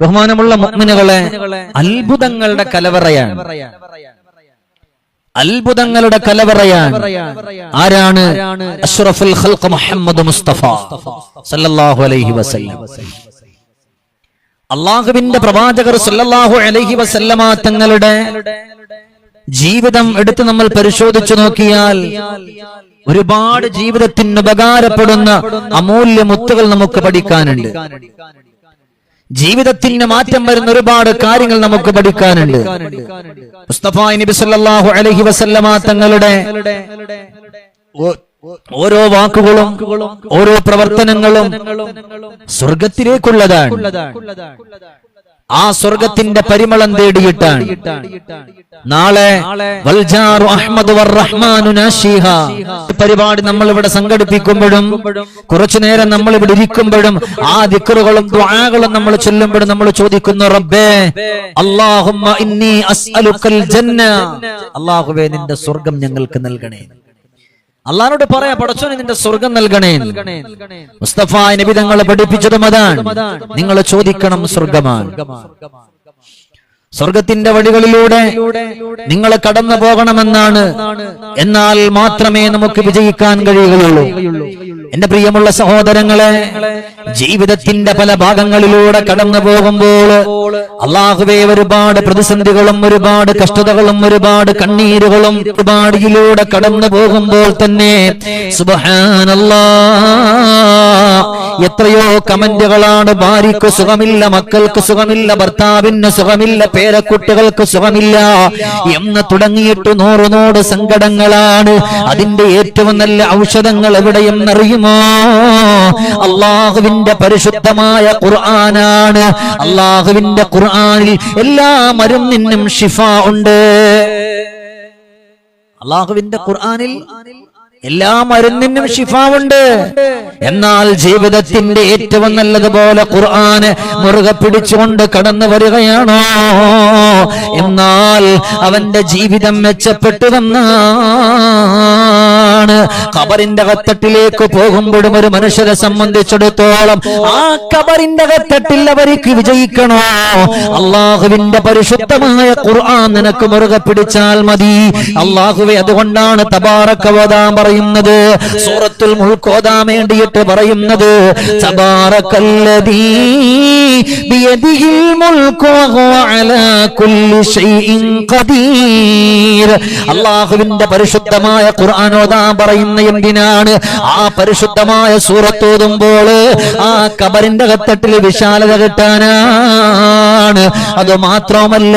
ബഹുമാനമുള്ള മുഗ്മിനുകളെ അത്ഭുതങ്ങളുടെ കലവറയാണ്. അത്ഭുതങ്ങളുടെ കലവറയാൻ ആരാണ്? അഷ്റഫുൽ ഖൽഖ് മുഹമ്മദ് മുസ്തഫ സല്ലല്ലാഹു അലൈഹി വസല്ലം. അള്ളാഹുവിന്റെ പ്രവാചകർ സല്ലല്ലാഹു അലൈഹി വസല്ലമ തങ്ങളുടെ ജീവിതം എടുത്ത് നമ്മൾ പരിശോധിച്ചു നോക്കിയാൽ ഒരുപാട് ജീവിതത്തിന് ഉപകാരപ്പെടുന്ന അമൂല്യ മുത്തുകൾ നമുക്ക് പഠിക്കാനുണ്ട്. ജീവിതത്തിന് മാറ്റം വരുന്ന ഒരുപാട് കാര്യങ്ങൾ നമുക്ക് പഠിക്കാനുണ്ട്. മുസ്തഫ നബി സല്ലല്ലാഹു അലൈഹി വസല്ലമ തങ്ങളുടെ ഓരോ വാക്കുകളും ഓരോ പ്രവർത്തനങ്ങളും സ്വർഗത്തിലേക്കുള്ളതാണ്. ആ സ്വർഗത്തിന്റെ പരിമളം തേടിയിട്ടാണ്. നാളെ പരിപാടി നമ്മൾ ഇവിടെ സംഘടിപ്പിക്കുമ്പോഴും കുറച്ചു നേരം നമ്മൾ ഇവിടെ ഇരിക്കുമ്പോഴും ആ ദിക്കറുകളും ദ്വാകളും നമ്മൾ ചൊല്ലുമ്പോഴും നമ്മൾ ചോദിക്കുന്നു റബ്ബേ അല്ലാഹുമ്മ അള്ളാഹുബേ നിന്റെ സ്വർഗം ഞങ്ങൾക്ക് നൽകണേ. അള്ളഹാനോട് പറയാ പടച്ചോനെ നിന്റെ സ്വർഗം നൽകണേ. മുസ്തഫ നബി തങ്ങളെ പഠിപ്പിച്ചതും അതാണ്. നിങ്ങൾ ചോദിക്കണം സ്വർഗമാണ്. സ്വർഗത്തിന്റെ വഴികളിലൂടെ നിങ്ങൾ കടന്നു പോകണമെന്നാണ്. എന്നാൽ മാത്രമേ നമുക്ക് വിജയിക്കാൻ കഴിയുകയുള്ളൂ. എന്റെ പ്രിയമുള്ള സഹോദരങ്ങളെ ജീവിതത്തിന്റെ പല ഭാഗങ്ങളിലൂടെ കടന്നു പോകുമ്പോൾ അള്ളാഹുവെ ഒരുപാട് പ്രതിസന്ധികളും ഒരുപാട് കഷ്ടതകളും ഒരുപാട് കണ്ണീരുകളും ഒരുപാടിയിലൂടെ കടന്നു പോകുമ്പോൾ തന്നെ സുബഹാനല്ലാ എത്രയോ കമന്റുകളാണ് ഭാര്യക്ക് സുഖമില്ല മക്കൾക്ക് സുഖമില്ല ഭർത്താവിന് സുഖമില്ല പേരക്കുട്ടികൾക്ക് സുഖമില്ല. എന്ന് തുടങ്ങിയിട്ട് നൂറ് നൂറ് സങ്കടങ്ങളാണ്. അതിന്റെ ഏറ്റവും നല്ല ഔഷധങ്ങൾ എവിടെയെന്നറിയുമോ? അള്ളാഹുവിന്റെ പരിശുദ്ധമായ ഖുർആനാണ്. അള്ളാഹുവിന്റെ ഖുർആനിൽ എല്ലാ മരുന്നിനും ഷിഫ ഉണ്ട്. അള്ളാഹുവിന്റെ ഖുർആനിൽ എല്ലാ മരുന്നിനും ഷിഫാവുണ്ട് എന്നാൽ ജീവിതത്തിന്റെ ഏറ്റവും നല്ലതുപോലെ ഖുർആന് മുറുകെ പിടിച്ചുകൊണ്ട് കടന്നു വരികയാണോ? എന്നാൽ അവന്റെ ജീവിതം മെച്ചപ്പെട്ടു വന്നാണ് ഖബറിന്റെ കത്തട്ടിലേക്ക് പോകുമ്പോഴും ഒരു മനുഷ്യരെ സംബന്ധിച്ചിടത്തോളം ആ ഖബറിന്റെ കത്തട്ടിൽ അവർക്ക് വിജയിക്കണോ? അള്ളാഹുവിന്റെ പരിശുദ്ധമായ ഖുർആൻ നിനക്ക് മുറുകെ പിടിച്ചാൽ മതി. അള്ളാഹുവെ അതുകൊണ്ടാണ് തബാറക്കോദാം പറയുന്നത് സൂറത്തുൽ മുൾക്കോതാൻ വേണ്ടിയിട്ട് പറയുന്നത് ഖദീർ. അള്ളാഹുവിന്റെ പരിശുദ്ധമായ ഖുർആൻ ഓതാൻ പറയുന്ന എന്തിനാണ് ആ പരിശുദ്ധമായ സൂറത്ത് ഓതുമ്പോൾ ആ കബറിന്റെ കത്തട്ടിൽ വിശാലത കിട്ടാനാണ്? അത് മാത്രമല്ല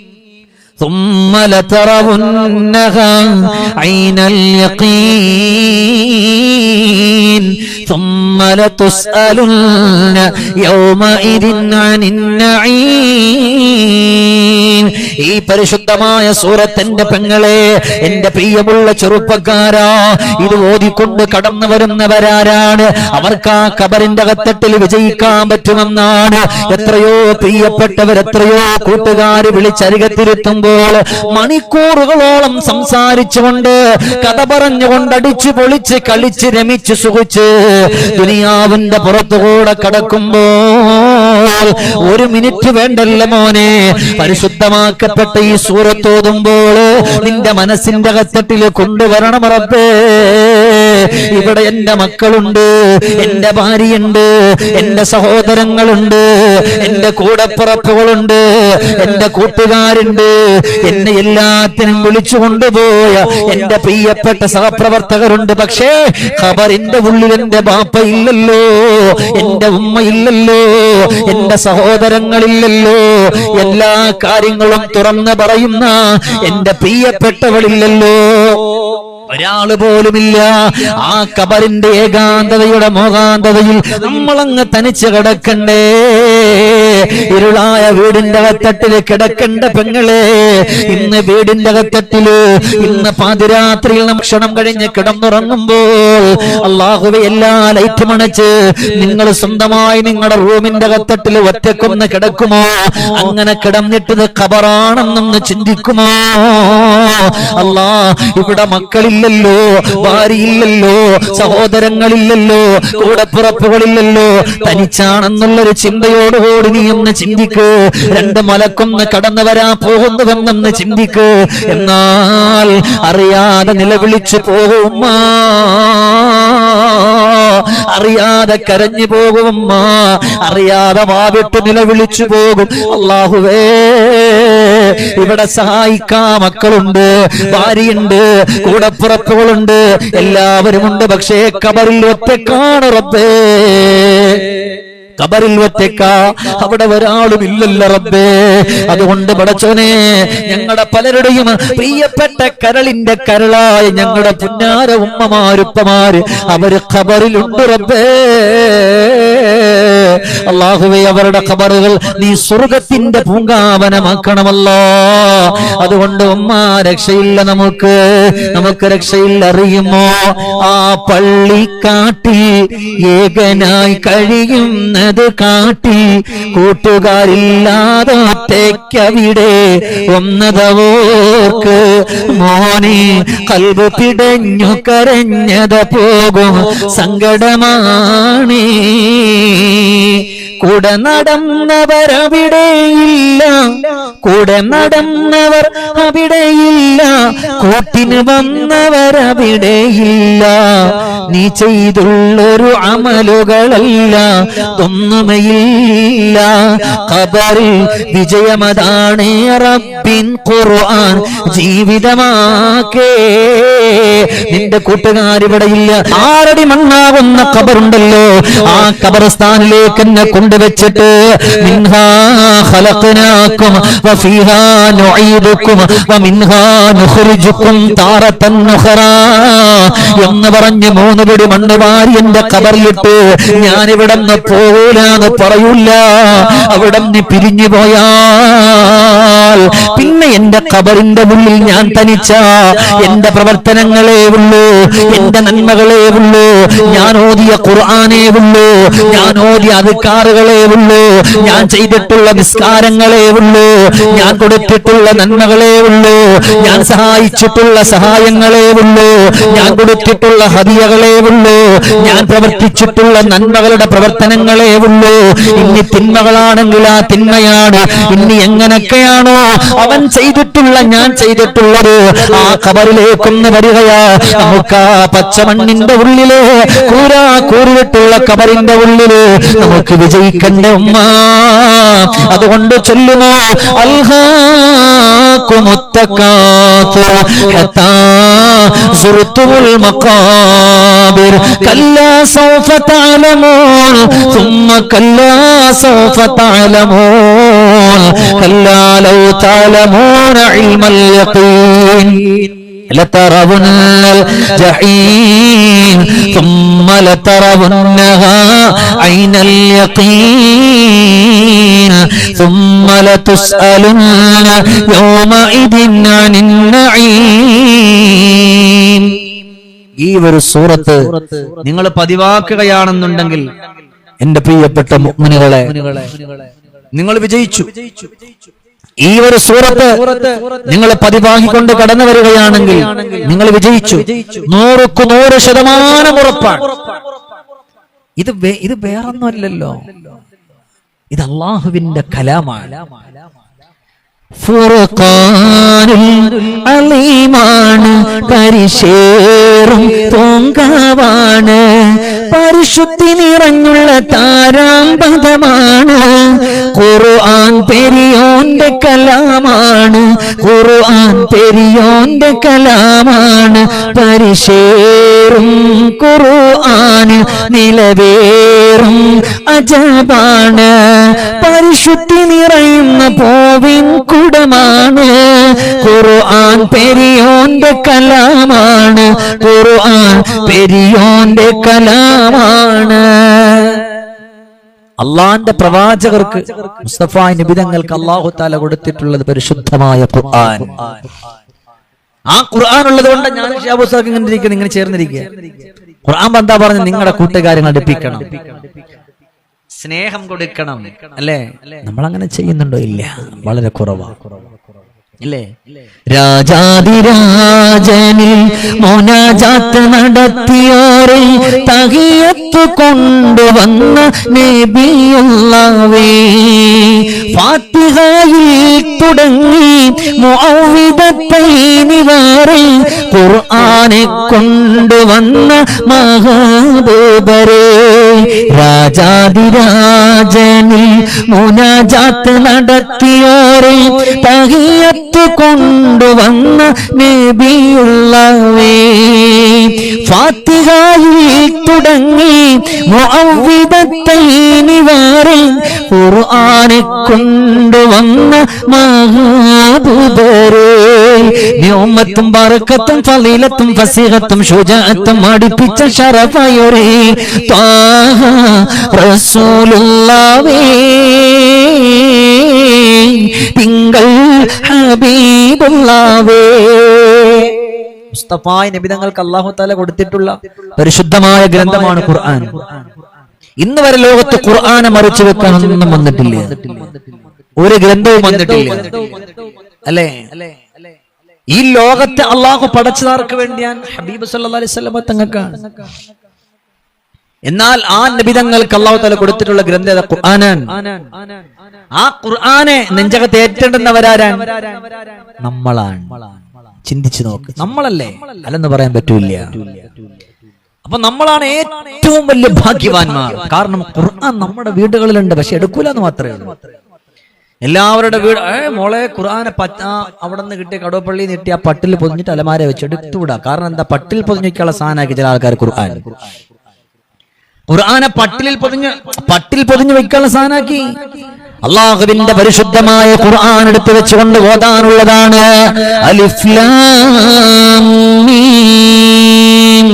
ثم لترونها عين اليقين. ثم لتسألن يومئذ عن النعيم. ഈ പരിശുദ്ധമായ സൂറത്തിന്റെ പെങ്ങളെ എന്റെ പ്രിയമുള്ള ചെറുപ്പക്കാരാ ഇത് ഓതിക്കൊണ്ട് കടന്നു വരുന്നവരാരാണ്. അവർക്ക് ആ കബറിന്റെ അകത്തട്ടിൽ വിജയിക്കാൻ പറ്റുമെന്നാണ്. എത്രയോ പ്രിയപ്പെട്ടവർ എത്രയോ കൂട്ടുകാർ വിളിച്ചരികത്തിരുത്തുമ്പോൾ മണിക്കൂറുകളോളം സംസാരിച്ചുകൊണ്ട് കഥ പറഞ്ഞുകൊണ്ട് അടിച്ചു പൊളിച്ച് കളിച്ച് രമിച്ച് സുഖിച്ച് ദുനിയാവിന്റെ പുറത്തുകൂടെ കടക്കുമ്പോൾ ഒരു മിനിറ്റ് വേണ്ടല്ല മോനെ. പരിശുദ്ധമാക്കപ്പെട്ട ഈ സൂറത്തോതുമ്പോൾ നിന്റെ മനസ്സിന്റെ കത്തട്ടിൽ കൊണ്ടുവരണം റബ്ബേ. ഇവിടെ എന്റെ മക്കളുണ്ട് എന്റെ ഭാര്യയുണ്ട് എന്റെ സഹോദരങ്ങളുണ്ട് എന്റെ കൂടപ്പുറപ്പുകളുണ്ട് എന്റെ കൂട്ടുകാരുണ്ട്. എന്നെ എല്ലാത്തിനും വിളിച്ചു കൊണ്ടുപോയ എന്റെ പ്രിയപ്പെട്ട സഹപ്രവർത്തകരുണ്ട്. പക്ഷേ ഖബറിന്റെ ഉള്ളിൽ എന്റെ ബാപ്പ ഇല്ലല്ലോ എന്റെ ഉമ്മ ഇല്ലല്ലോ എന്റെ സഹോദരങ്ങളില്ലല്ലോ. എല്ലാ കാര്യങ്ങളും തുറന്ന് പറയുന്ന എന്റെ പ്രിയപ്പെട്ടവളില്ലല്ലോ. ഒരാൾ പോലുമില്ല. ആ കബറിന്റെ ഏകാന്തതയുടെ മോകാന്തതയിൽ നമ്മളങ്ങ് തനിച്ച് കിടക്കണ്ടേ. ഇരുളായ വീടിന്റെ അകത്തട്ടിൽ കിടക്കേണ്ട പെങ്ങളെ ഇന്ന് വീടിന്റെ അകത്തട്ടിൽ ഇന്ന് പാതിരാത്രിയിൽ ഭക്ഷണം ക്ഷണം കഴിഞ്ഞ് കിടന്നുറങ്ങുമ്പോൾ അള്ളാഹുവെ എല്ലാ ലൈറ്റും അണച്ച് നിങ്ങൾ സ്വന്തമായി നിങ്ങളുടെ റൂമിന്റെ അകത്തട്ടിൽ ഒറ്റക്കൊന്ന് കിടക്കുമോ? അങ്ങനെ കിടന്നിട്ടത് ഖബറാണെന്നൊന്ന് ചിന്തിക്കുമോ? അല്ലാ ഇവിടെ മക്കളില്ലല്ലോ ഭാര്യയില്ലല്ലോ സഹോദരങ്ങളില്ലല്ലോ കൂടപ്പിറപ്പുകളില്ലല്ലോ തനിച്ചാണെന്നുള്ളൊരു ചിന്തയോടുകൂടി നീ ഒന്ന് ചിന്തിക്ക്. രണ്ട് മലക്കൊന്ന് കടന്നു വരാൻ പോകുന്നുവെന്നൊന്ന് ചിന്തിക്ക്. എന്നാൽ അറിയാതെ നിലവിളിച്ചു പോകുമ്മ അറിയാതെ കരഞ്ഞു പോകുമ്മ അറിയാതെ വാവിട്ട് നിലവിളിച്ചു പോകും. അള്ളാഹുവേ ഇവിടെ സഹായിക്കാ മക്കളുണ്ട് ഭാര്യയുണ്ട് കൂടപ്പുറപ്പുകളുണ്ട് എല്ലാവരും ഉണ്ട് പക്ഷേ കബറിൽ ഒറ്റക്കാണ് റബ്ബേ. കബറിൽ ഒറ്റക്ക അവിടെ ഒരാളും ഇല്ലല്ലോ റബ്ബേ. അതുകൊണ്ട് പടച്ചോനെ ഞങ്ങളുടെ പലരുടെയും പ്രിയപ്പെട്ട കരളിന്റെ കരളായ ഞങ്ങളുടെ പുന്നാര ഉമ്മമാരുപ്പമാര് അവർ ഖബറിലുണ്ട് റബ്ബേ. അള്ളാഹുവെ അവരുടെ ഖബറുകൾ നീ സ്വർഗത്തിന്റെ പൂങ്കാവനമാക്കണമല്ലോ. അതുകൊണ്ട് ഉമ്മ രക്ഷയില്ല നമുക്ക്. നമുക്ക് രക്ഷയില്ല അറിയുമോ? ആ കാട്ടി ഏകനായി കഴിയുന്നത് കാട്ടി കൂട്ടുകാരില്ലാതെ ഒറ്റയ്ക്കവിടെ ഒന്നതവോർക്ക് മോനെ കൽവ് പിടഞ്ഞു കരഞ്ഞത് പോകും സങ്കടമാണേ. കൂടെ നടന്നവർ അവിടെയില്ല കൂടെ നടന്നവർ അവിടെയില്ല കൂട്ടിന് വന്നവർ അവിടെയില്ല നീ ചെയ്തുള്ളൊരു അമലുകളല്ല. ഒന്നുമയില്ല. ഖബറിൽ വിജയമതാണ് റബ്ബിൻ ഖുർആൻ. ജീവിതമാക്കേ നിന്റെ കൂട്ടുകാരിവിടെയില്ല ആറടി മണ്ണാകുന്ന കബറുണ്ടല്ലോ ആ കബറസ്ഥാനിലേക്ക് എന്നെ കൊണ്ടുവച്ചിട്ട് എന്ന് പറഞ്ഞ് മൂന്ന് പിടി മണ്ണ് വാരി എന്റെ കബറിലിട്ട് ഞാൻ ഇവിടെ നിന്ന് പോകൂലെന്ന് പറയൂല അവിടെ നിന്ന് പിരിഞ്ഞു പോയാൽ പിന്നെ എന്റെ ഖബറിന്റെ ഉള്ളിൽ ഞാൻ തനിച്ച എന്റെ പ്രവർത്തനങ്ങളേ ഉള്ളൂ എന്റെ നന്മകളേ ഉള്ളൂ ഞാൻ ഓതിയ ഖുർആാനേ ഉള്ളൂ ഞാൻ ഓതിയ അധികാറുകളേ ഉള്ളൂ ഞാൻ ചെയ്തിട്ടുള്ള നിസ്കാരങ്ങളെ ഉള്ളൂ ഞാൻ കൊടുത്തിട്ടുള്ള നന്മകളേ ഉള്ളൂ ഞാൻ സഹായിച്ചിട്ടുള്ള സഹായങ്ങളേ ഉള്ളൂ ഞാൻ കൊടുത്തിട്ടുള്ള ഹതിയകളേ ഉള്ളൂ ഞാൻ പ്രവർത്തിച്ചിട്ടുള്ള നന്മകളുടെ പ്രവർത്തനങ്ങളേ ഉള്ളൂ ഇനി തിന്മകളാണെങ്കിൽ ആ തിന്മയാണ്. ഇനി എങ്ങനൊക്കെയാണോ അവൻ ചെയ്തിട്ടുള്ള ഞാൻ ചെയ്തിട്ടുള്ളത് ആ കബറിലേക്കൊന്ന് വരികയാ നമുക്ക് ആ പച്ചമണ്ണിന്റെ ഉള്ളില് കൂരാ കൂറിയിട്ടുള്ള കബറിന്റെ ഉള്ളില് നമുക്ക് വിജയിക്കണ്ട ഉമ്മ അതുകൊണ്ട് ചൊല്ലുമോ അൽഹാക്കുമുത്തക്കാത്തുർ ഹത്താ സുർത്തുൽ മഖാബിർ കല്ലാ സൗഫ തഅലമൂൻ ثم كلا سوف تعلمون كلا لو تعلمون علم اليقين لترون الجحيم ثم لترونها عين اليقين ثم لتسألن يومئذ عن النعيم ഈ ഒരു സൂറത്ത് നിങ്ങൾ പതിവാക്കുകയാണെന്നുണ്ടെങ്കിൽ എന്റെ പ്രിയപ്പെട്ട മുഗ്മിനുകളെ നിങ്ങൾ വിജയിച്ചു. ഈ ഒരു സൂറത്ത് നിങ്ങൾ പതിവാഹിക്കൊണ്ട് കടന്നു വരികയാണെങ്കിൽ നിങ്ങൾ വിജയിച്ചു. നൂറുക്ക് നൂറ് ശതമാനം ഉറപ്പാണ്. ഇത് ഇത് വേറൊന്നുമല്ലല്ലോ. ഇത് അള്ളാഹുവിന്റെ കലാമാണ്. അലീമാണ് പരിശേറും പൂങ്കാവാണ് പരിശുദ്ധി നിറഞ്ഞുള്ള താരാമ്പതമാണ് ഖുർആൻ പെരിയോന്റെ കലാമാണ്. ഖുർആൻ പെരിയോന്റെ കലാമാണ്. പരിശേറും ഖുർആൻ നിലവേറും അജബാണ്. പരിശുദ്ധി നിറയുന്ന പോവിൻ കുടമാണ്. ഖുർആൻ പെരിയോന്റെ കലാമാണ്. ഖുർആൻ പെരിയോന്റെ കലാമാണ്. അള്ളാന്റെ പ്രവാചകർക്ക് മുസ്തഫ നിബിതങ്ങൾക്ക് അള്ളാഹു താല കൊടുത്തിട്ടുള്ളത് പരിശുദ്ധമായ ഖുർആൻ. ആ ഖുർആൻ ഉള്ളത് കൊണ്ട് ഞാൻ ഷാബുസാക്ക് ഇങ്ങനെ ഇങ്ങനെ ചേർന്നിരിക്കുക ഖുർആൻ എന്താ പറഞ്ഞു നിങ്ങളുടെ കൂട്ടുകാരങ്ങൾ അടുപ്പിക്കണം. സ്നേഹം കൊടുക്കണം അല്ലേ? നമ്മൾ അങ്ങനെ ചെയ്യുന്നുണ്ടോ ഇല്ല? വളരെ കുറവാണ് രാജാതിരാജനിൽ മോനാജാത്ത് നടത്തിയോരെ തകിയത്ത് കൊണ്ടുവന്ന നബിയുള്ളവേ. ഫാത്തിഹയിൽ തുടങ്ങി മുഅവ്വിദത്തൈനി വരെ ഖുർആനെ കൊണ്ടുവന്ന മഹാബൂബരേ രാജാതിരാജനിൽ മുനാജാത്ത് നടത്തിയോരെ കൊണ്ടുവന്ന നബിയുള്ളവേ. ഫാത്തിഹായി തുടങ്ങി മുഅവ്വിദത്തൈനി വരെ ഖുർആനെ കൊണ്ടുവന്ന മഹാബുദരേ നിയമത്തും ബറക്കത്തും ഫളീലത്തും ഫസീഹത്തും ഷുജാഅത്തും അടുപ്പിച്ച ഷറഫയൊരേ. ത്വാഹ റസൂലുള്ളാഹേ. തിങ്കൾ ഹബീബുള്ളാവേ. മുസ്തഫായ നബിതങ്ങൾക്ക് അള്ളാഹു താല കൊടുത്തിട്ടുള്ള പരിശുദ്ധമായ ഗ്രന്ഥമാണ് ഖുർആൻ. ഇന്ന് വരെ ലോകത്ത് ഖുർആനെ മറിച്ചു വെക്കാനൊന്നും വന്നിട്ടില്ല. ഒരു ഗ്രന്ഥവും വന്നിട്ടില്ല. അല്ലേ? ഈ ലോകത്തെ അള്ളാഹു പടച്ചതാർക്ക് വേണ്ടിയാണ് ഹബീബ് സല്ലാ അലൈഹി വസല്ലമ തങ്ങൾക്കാണ്. എന്നാൽ ആ നബിതങ്ങൾക്ക് അള്ളാഹു തല കൊടുത്തിട്ടുള്ള ഗ്രന്ഥത ഖുർആനാണ്. ആ ഖുർആനെ നെഞ്ചകത്ത് ഏറ്റെടുന്നവരാരാണ് നമ്മളാണ്. ചിന്തിച്ചു നോക്ക്. നമ്മളല്ലേ? അല്ലെന്ന് പറയാൻ പറ്റൂല അപ്പൊ നമ്മളാണ് ഏറ്റവും വലിയ ഭാഗ്യവാന്മാർ. കാരണം ഖുർആൻ നമ്മുടെ വീടുകളിലുണ്ട് പക്ഷെ എടുക്കൂല എന്ന് മാത്രമേ ഉള്ളൂ. എല്ലാവരുടെ വീട് ഏ മോളെ ഖുർആനെ പറ്റ അവിടെ നിന്ന് കിട്ടിയ കടുവപ്പള്ളി നീട്ടി ആ പട്ടിൽ പൊതിഞ്ഞിട്ട് അലമാര വെച്ച് എടുത്തുവിടാ. കാരണം എന്താ? പട്ടിൽ പൊതിഞ്ഞിട്ടുള്ള സാധനമാക്കി ചില ആൾക്കാർ ഖുർആൻ. ഖുർആനെ പട്ടിലിൽ പൊതിഞ്ഞ് പട്ടിൽ പൊതിഞ്ഞ് വെക്കാനുള്ള സാധനാക്കി അള്ളാഹുവിന്റെ പരിശുദ്ധമായ ഖുർആൻ എടുത്തു വെച്ചുകൊണ്ട് ഓതാനുള്ളതാണ് അലിഫ് ലാം മീം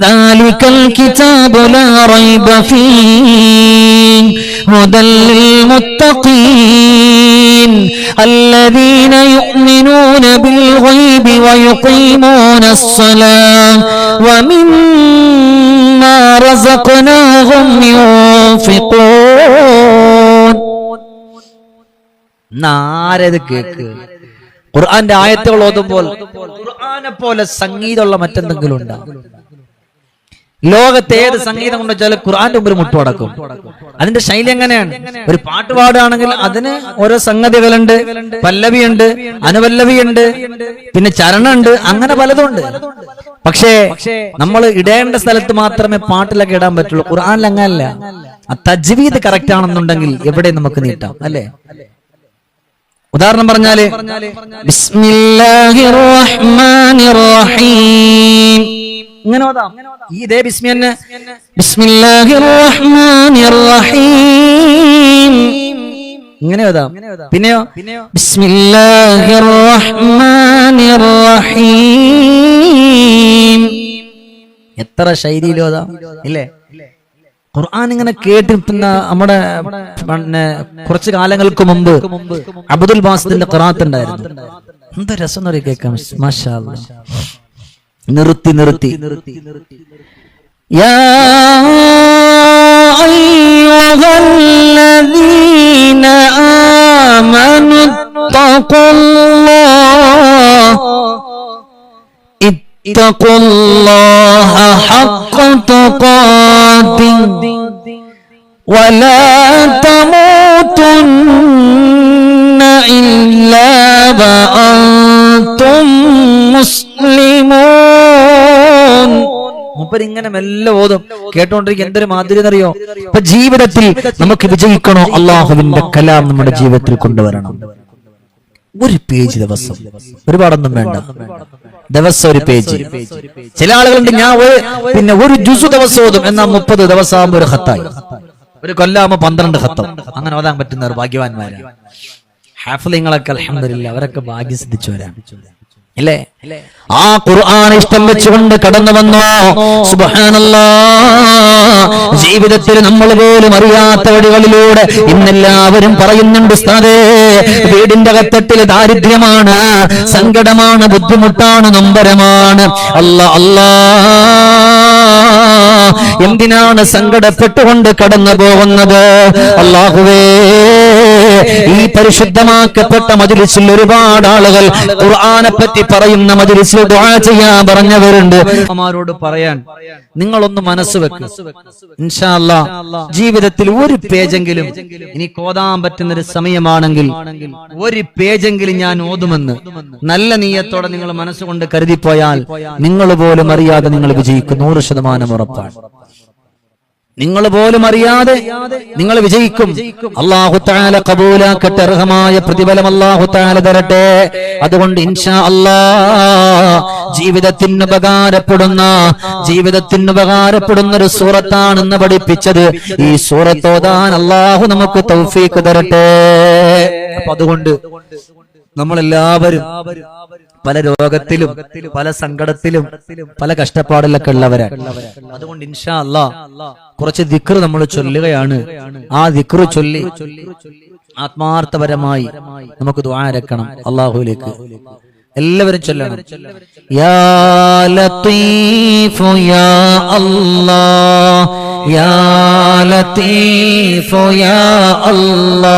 ذلك الكتاب لا ريب فيه هدى للمتقين الذين يؤمنون بالغيب ويقيمون الصلاة ومما رزقناهم ينفقون ആരത് കേക്ക് ഖുർആന്റെ ആയത്തുകൾ ഓതുമ്പോൾ ഖുർആനെ പോലെ സംഗീതമുള്ള മറ്റെന്തെങ്കിലും ഉണ്ടോ ലോകത്തെ ഏത് സംഗീതം കൊണ്ട് വെച്ചാൽ ഖുർആന്റെ മുമ്പിൽ മുട്ടുടക്കും അതിന്റെ ശൈലി എങ്ങനെയാണ് ഒരു പാട്ട് പാടുകയാണെങ്കിൽ അതിന് ഓരോ സംഗതികളുണ്ട് പല്ലവിയുണ്ട് അനുപല്ലവിയുണ്ട് പിന്നെ ചരണുണ്ട് അങ്ങനെ പലതുണ്ട് പക്ഷേ നമ്മൾ ഇടേണ്ട സ്ഥലത്ത് മാത്രമേ പാട്ടിലൊക്കെ ഇടാൻ പറ്റുള്ളൂ. ഖുർആനിൽ അങ്ങനല്ല. ആ തജ്വീദ് കറക്റ്റ് ആണെന്നുണ്ടെങ്കിൽ എവിടെ നമുക്ക് നീട്ടാം അല്ലേ? ഉദാഹരണം പറഞ്ഞാൽ ഇങ്ങനെ ഈ ഇതേ ബിസ്മി തന്നെ ബിസ്മില്ലാഹിർ റഹ്മാനിർ റഹീം ഇങ്ങനെ ഓതാം പിന്നെയോ? ബിസ്മില്ലാഹിർ റഹ്മാനിർ റഹീം. എത്ര ശൈലിയിലോ ഇല്ലേ? ഖുർആൻ ഇങ്ങനെ കേട്ടിരിക്കുന്ന നമ്മുടെ പിന്നെ കുറച്ച് കാലങ്ങൾക്ക് മുമ്പ് അബ്ദുൽ ബാസിന്റെ ഖുറാത്ത് ഉണ്ടായിരുന്നു. എന്ത് രസം എന്ന് പറയും കേൾക്കാം മാഷാ നിർത്തി നിർത്തി നിർത്തി. യാ അയ്യുഹല്ലദീന ആമനു തഖുല്ലാഹ് اتقوا الله حق تقاته ولا تموتن إلا وأنتم مسلمون മൂപ്പര് ഇങ്ങനെ മെല്ലെ ഓതും കേട്ടോണ്ടിരിക്കും എന്തൊരു മാതിരി എന്നറിയോ ഇപ്പൊ ജീവിതത്തിൽ നമുക്ക് വിജയിക്കണോ അള്ളാഹുവിന്റെ കലാം നമ്മുടെ ജീവിതത്തിൽ കൊണ്ടുവരണം. ഒരു പേജ് ദിവസം. ഒരുപാടൊന്നും വേണ്ട. ദിവസം ഒരു പേജ്. ചില ആളുകളുണ്ട് ഞാൻ പിന്നെ ഒരു ജുസു ദിവസം ഓതും. എന്നാൽ മുപ്പത് ദിവസമാകുമ്പോ ഒരു ഹത്തായി ഒരു കൊല്ലാകുമ്പോ പന്ത്രണ്ട് ഹത്തം അങ്ങനെ ഓതാൻ പറ്റുന്നവർ ഭാഗ്യവാന്മാരാണ്. ഹാഫലിങ്ങളൊക്കെ അലഹമില്ല അവരൊക്കെ ഭാഗ്യം സിദ്ധിച്ചവരാണ്. ഇല്ലേ ആ ഖുർആൻ ഇഷ്ടം വെച്ചുകൊണ്ട് കടന്നു വന്നോ? സുബ്ഹാനല്ലാ. ജീവിതത്തിൽ നമ്മൾ പോലും അറിയാത്ത വഴികളിലൂടെ ഇന്നെല്ലാവരും പറയുന്നുണ്ട് ഉസ്താദേ വീടിന്റെ കത്തട്ടിൽ ദാരിദ്ര്യമാണ് സങ്കടമാണ് ബുദ്ധിമുട്ടാണ് നൊമ്പരമാണ്. അല്ല അല്ലാ. എന്തിനാണ് സങ്കടപ്പെട്ടുകൊണ്ട് കടന്നു പോകുന്നത്? അള്ളാഹുവേ ഈ പരിശുദ്ധമാക്കപ്പെട്ട മജിലിസിൽ ഒരുപാട് ആളുകൾ ഖുർആനെ പറ്റി പറയുന്ന മജിലിസിൽ ദുആ ചെയ്യാൻ പറഞ്ഞവരുണ്ട്. അമ്മമാരോട് പറയാൻ നിങ്ങളൊന്ന് മനസ്സ് വെക്കുക ഇൻഷാ അല്ലാ ജീവിതത്തിൽ ഒരു പേജെങ്കിലും ഇനി കോതാൻ പറ്റുന്ന ഒരു സമയമാണെങ്കിൽ ഒരു പേജെങ്കിലും ഞാൻ ഓതുമെന്ന് നല്ല നീയത്തോടെ നിങ്ങൾ മനസ്സുകൊണ്ട് കരുതിപ്പോയാൽ നിങ്ങൾ പോലും അറിയാതെ നിങ്ങൾ വിജയിക്കും. നൂറ് ശതമാനം ഉറപ്പാണ്. നിങ്ങൾ പോലും അറിയാതെ നിങ്ങൾ വിജയിക്കും. അള്ളാഹു താല കബൂലാക്കട്ടെ അർഹമായ പ്രതിഫലം അള്ളാഹു താല തരട്ടെ. അതുകൊണ്ട് ഇൻഷാ അല്ലാ ജീവിതത്തിന് ഉപകാരപ്പെടുന്ന ജീവിതത്തിന് ഉപകാരപ്പെടുന്ന ഒരു സൂറത്താണെന്ന് പഠിപ്പിച്ചത്. ഈ സൂറത്തോതാൻ അള്ളാഹു നമുക്ക് തൗഫീക്ക് തരട്ടെ. അപ്പൊ അതുകൊണ്ട് നമ്മളെല്ലാവരും പല രോഗത്തിലും പല സങ്കടത്തിലും പല കഷ്ടപ്പാടിലൊക്കെ ഉള്ളവരാണ് അതുകൊണ്ട് ഇൻഷാ കുറച്ച് ദിക്ർ നമ്മൾ ചൊല്ലുകയാണ്. ആ ദിക്ർ ചൊല്ലി ആത്മാർത്ഥപരമായി നമുക്ക് ദ്വാരക്കണം അള്ളാഹുലേക്ക് എല്ലാവരും ചൊല്ലണം. യാ യാ അല്ലാഹ് യാ യാ അല്ലാ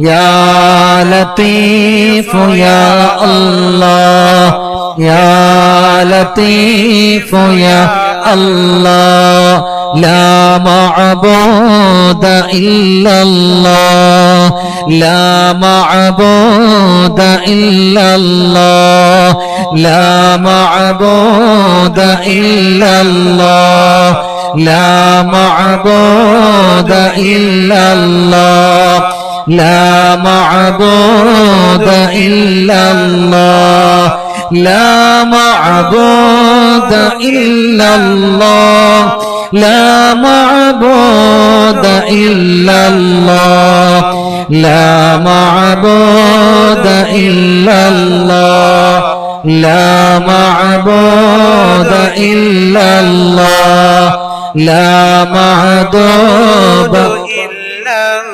يا لطيف يا الله يا لطيف يا الله لا معبود إلا الله لا معبود إلا الله لا معبود إلا الله لا معبود إلا الله. لا معبود إلا الله. لا معبود إلا الله. لا معبود إلا الله. لا معبود إلا الله. لا معبود إلا الله. لا معبود إلا الله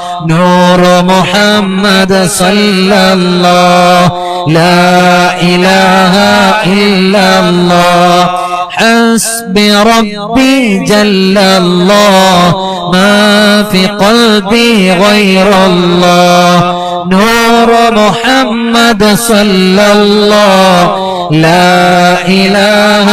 نور محمد صلى الله. لا إله إلا الله. حسبي ربي جل الله. ما في قلبي غير الله. نور محمد صلى الله. لا إله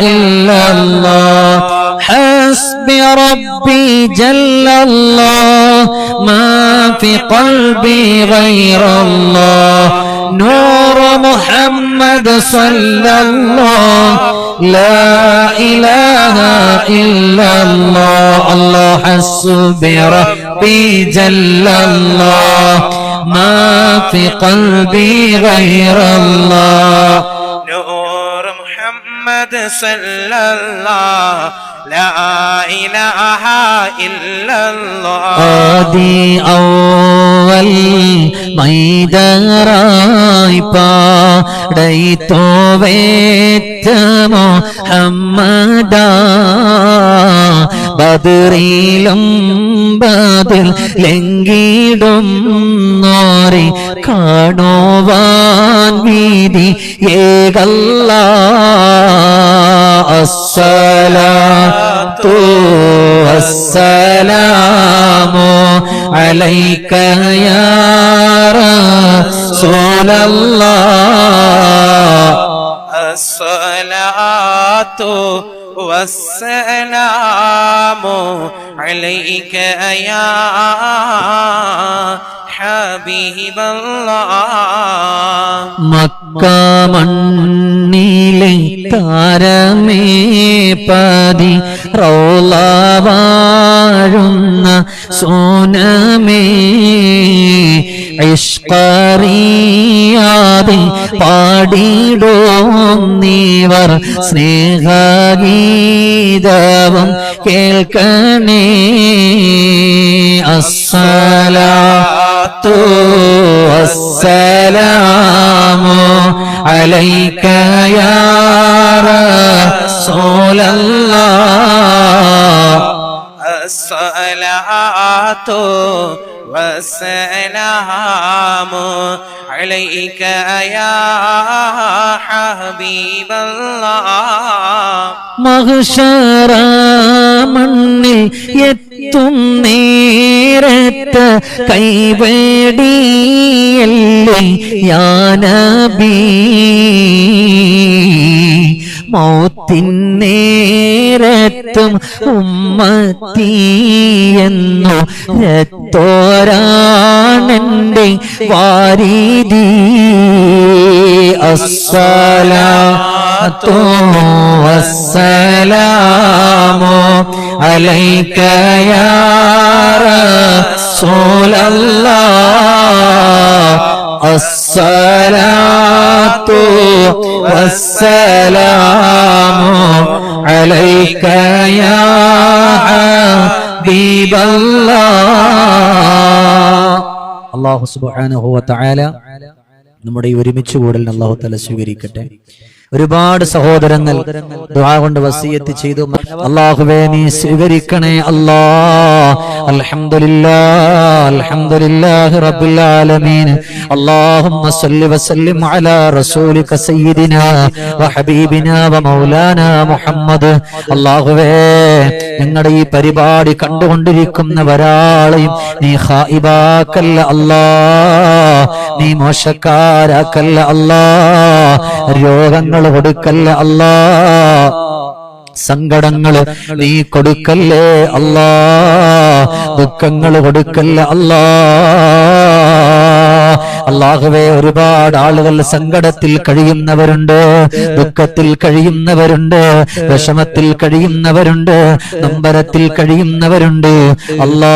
إلا الله. حسبي ربي جل الله. ما في قلبي غير الله. نور محمد صلى الله. لا إله إلا الله. الله حسبي ربي جل الله. ما في قلبي غير الله. മുഹമ്മദ് ആദി ഔവൽ മൈദറായി പാടൈത്തോവേറ്റമോ ഹമ്മദ ബദറിലും ബദൽ ലംഘിടും നോറി കാണുവാൻ വീതി ഏകല്ലാ. الصلاة والسلام عليك يا رسول الله. الصلاة والسلام عليك يا حبيب الله. مكة مني മണ്ണിലെ താരമേ പതി റോളാവാഴുന്ന സോനമേ. ഇഷ്കറിയാതെ പാടിടോം നീവർ സ്നേഹഗീതവും കേൾക്കണേ. അസ്സലാത്തു അസലാമോ അലൈക والسلام عليك يا حبيب الله മഹ്ശറ മണ്ണിൽ എത്തും നേരത്ത് കൈവേടിയല്ലേ യാനബി മൗത്തിൻ നേരത്തും ഉമ്മത്തിയെന്നു രത്തോരാണെന്റെ വാരീതി അസ്സലാത്തോ അലൈക്കയാറ സോലല്ല റസൂലല്ലാ തോ والسلام عليك يا حبيب الله അള്ളാഹു സുബ്ഹാനഹു വതആല നമ്മുടെ ഈ ഒരുമിച്ച് കൂടൽ അള്ളാഹു തല സ്വീകരിക്കട്ടെ ഒരുപാട് സഹോദരങ്ങൾ ദുആ കൊണ്ട് വസിയത്ത് ചെയ്തു അള്ളാഹുവേ നീ സ്വീകരിക്കണേ അല്ലാ അൽഹംദുലില്ലാ അൽഹംദുലില്ലാഹി റബ്ബിൽ ആലമീൻ اللهم صل وسلم على رسولك سيدنا وحبيبنا ومولانا മുഹമ്മദ് അല്ലാഹുവേ ഞങ്ങളുടെ ഈ പരിപാടി കണ്ടുകൊണ്ടിരിക്കുന്ന ഒരാളെയും നീ ഖായിബാക്കല്ല അല്ലാ നീ മോശക്കാരാക്കല്ല അല്ലാ രോഗങ്ങൾ കൊടുക്കല്ല അല്ലാ സങ്കടങ്ങൾ നീ കൊടുക്കല്ലേ അല്ലാ? ദുഃഖങ്ങൾ കൊടുക്കല്ലേ അല്ലാ? അല്ലാഹുവേ ഒരുപാട് ആളുകൾ സങ്കടത്തിൽ കഴിയുന്നവരുണ്ട് ദുഃഖത്തിൽ കഴിയുന്നവരുണ്ട് വിഷമത്തിൽ കഴിയുന്നവരുണ്ട് നമ്പരത്തിൽ കഴിയുന്നവരുണ്ട്. അല്ലാ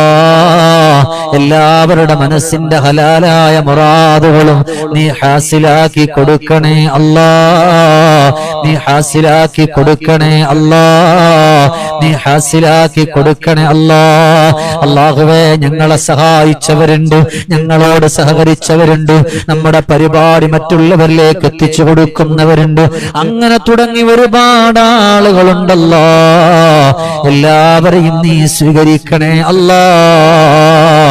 എല്ലാവരുടെ മനസ്സിന്റെ ഹലാലായ മുറാദുകളും നീ ഹാസിലാക്കി കൊടുക്കണേ അല്ലാ. നീ ഹാസിലാക്കി കൊടുക്കണേ അല്ലാ. നീ ഹാസിലാക്കി കൊടുക്കണേ അല്ലാ. അള്ളാഹുവേ ഞങ്ങളെ സഹായിച്ചവരുണ്ട് ഞങ്ങളോട് സഹകരിച്ചവരുണ്ട് നമ്മുടെ പരിപാടി മറ്റുള്ളവരിലേക്ക് എത്തിച്ചു കൊടുക്കുന്നവരുണ്ട്. അങ്ങനെ തുടങ്ങി ഒരുപാട് ആളുകളുണ്ടല്ലോ. എല്ലാവരെയും നീ സ്വീകരിക്കണേ അല്ലാ.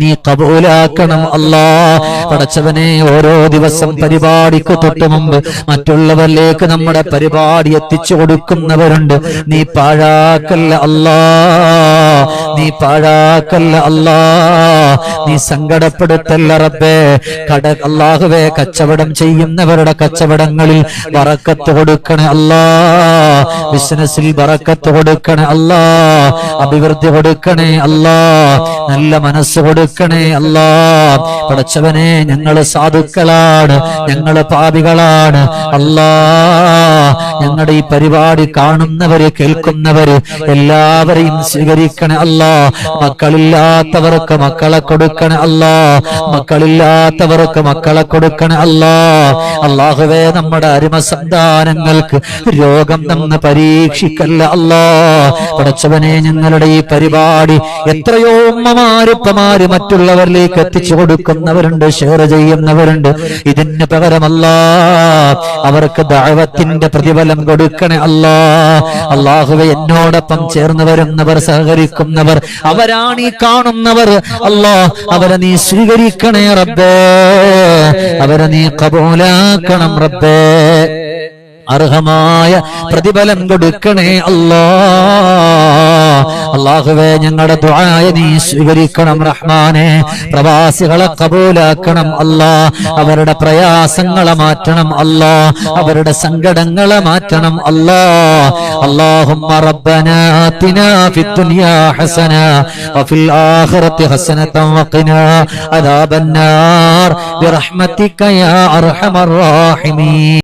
നീ കബൂലാക്കണം അല്ലാ. പടച്ചവനെ ഓരോ ദിവസം പരിപാടിക്ക് തൊട്ട് മുമ്പ് മറ്റുള്ളവരിലേക്ക് നമ്മുടെ പരിപാടി എത്തിച്ചു കൊടുക്കുന്നവരുണ്ട്. നീ പാഴാക്കല്ല അല്ലാ. നീ പാഴാക്കല്ല അല്ലാ. നീ സങ്കടപ്പെടുത്തല്ല റബ്ബേ. കട അല്ലാഹുവേ കച്ചവടം ചെയ്യുന്നവരുടെ കച്ചവടങ്ങളിൽ വറക്കത്ത് കൊടുക്കണേ അല്ലാ. ബിസിനസ്സിൽ വറക്കത്ത് കൊടുക്കണേ അല്ലാ. അഭിവൃദ്ധി കൊടുക്കണേ അല്ലാ. നല്ല മനസ്സ് കൊടുക്കണേ അല്ലാ പടച്ചവനെ ഞങ്ങൾ സാധുക്കളാണ് ഞങ്ങൾ പാപികളാണ്. അല്ലാ ഞങ്ങളുടെ ഈ പരിപാടി കാണുന്നവര് കേൾക്കുന്നവര് എല്ലാവരെയും സ്വീകരിക്കണേ അല്ലാ. മക്കളില്ലാത്തവർക്ക് മക്കളെ കൊടുക്കണേ അല്ലാ. മക്കളില്ലാത്തവർക്ക് മക്കളെ കൊടുക്കണേ അല്ലാ. അള്ളാഹുവേ നമ്മുടെ അരിമ സന്താനങ്ങൾക്ക് രോഗം നമ്മ പരീക്ഷിക്കല്ല അല്ലാ. പടച്ചവനെ ഞങ്ങളുടെ ഈ പരിപാടി എത്രയോ ഉമ്മമാര് ഉപ്പമാര് മറ്റുള്ളവരിലേക്ക് എത്തിച്ചു കൊടുക്കുന്നവരുണ്ട് ഷെയർ ചെയ്യുന്നവരുണ്ട്. ഇതിന് പകരമല്ല അവർക്ക് ദൈവത്തിന്റെ പ്രതിഫലം കൊടുക്കണേ അല്ലാ. അള്ളാഹുവെ എന്നോടൊപ്പം ചേർന്ന് വരുന്നവർ സഹകരിക്കുന്നവർ അവരാണ് ഈ കാണുന്നവർ. അല്ലാ അവരെ നീ സ്വീകരിക്കണേ റബ്ബേ. അവരെ നീ കബൂലാക്കണം റബ്ബേ. അർഹമായ പ്രതിഫലം കൊടുക്കണേ അല്ലാ അള്ളാഹുവേ ഞങ്ങളുടെ ദുആയ നീ സ്വീകരിക്കണം റഹ്മാനെ പ്രവാസികളെ കബൂലാക്കണം അല്ലാ അവരുടെ പ്രയാസങ്ങളെ മാറ്റണം അല്ലാ അവരുടെ സങ്കടങ്ങളെ മാറ്റണം അല്ലാ اللهم ربنا آتنا في الدنيا حسنة وفي الآخرة حسنة وقنا عذاب النار برحمتك يا أرحم الراحمين